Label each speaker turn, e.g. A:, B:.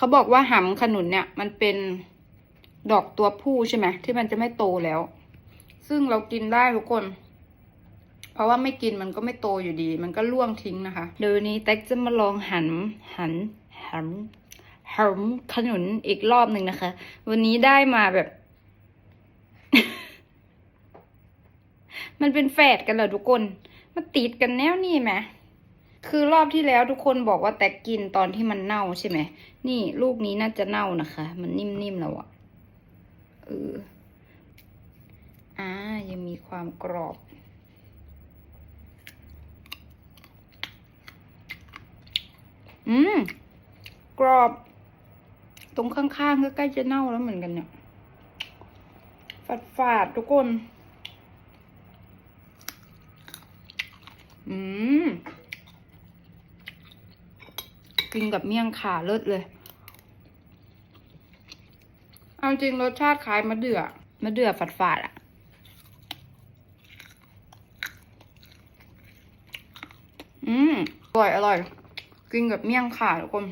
A: เขาบอกว่าหำขนุนเนี่ย มันเป็นดอกตัวผู้ใช่ไหมที่มันจะไม่โตแล้ว ซึ่งเรากินได้ทุกคน เพราะว่าไม่กินมันก็ไม่โตอยู่ดี มันก็ล่วงทิ้งนะคะเดี๋ยวนนี้แท็กจะมาลองหันหันหันหันขนุนอีกรอบหนึ่งนะคะ วันนี้ได้มาแบบ มันเป็นแฝดกันเหรอทุกคน มันติดกันแนวนี่ไหม คือรอบที่แล้วทุกคนบอกว่าแตกกินตอนที่มันเน่าใช่ไหม นี่ลูกนี้น่าจะเน่านะคะ มันนิ่มๆแล้วอะเออ อ่า ยังมีความกรอบอืม กรอบ ตรงข้างๆก็ใกล้จะเน่าแล้วเหมือนกันเนี่ยฝาดๆทุกคน อืม กินกับเมี่ยงขาเลิศเลย เอาจริงรสชาติคล้ายมะเดื่อมะเดื่อฝาดๆอะอืมอร่อยอร่อย กินกับเมี่ยงขาทุกคน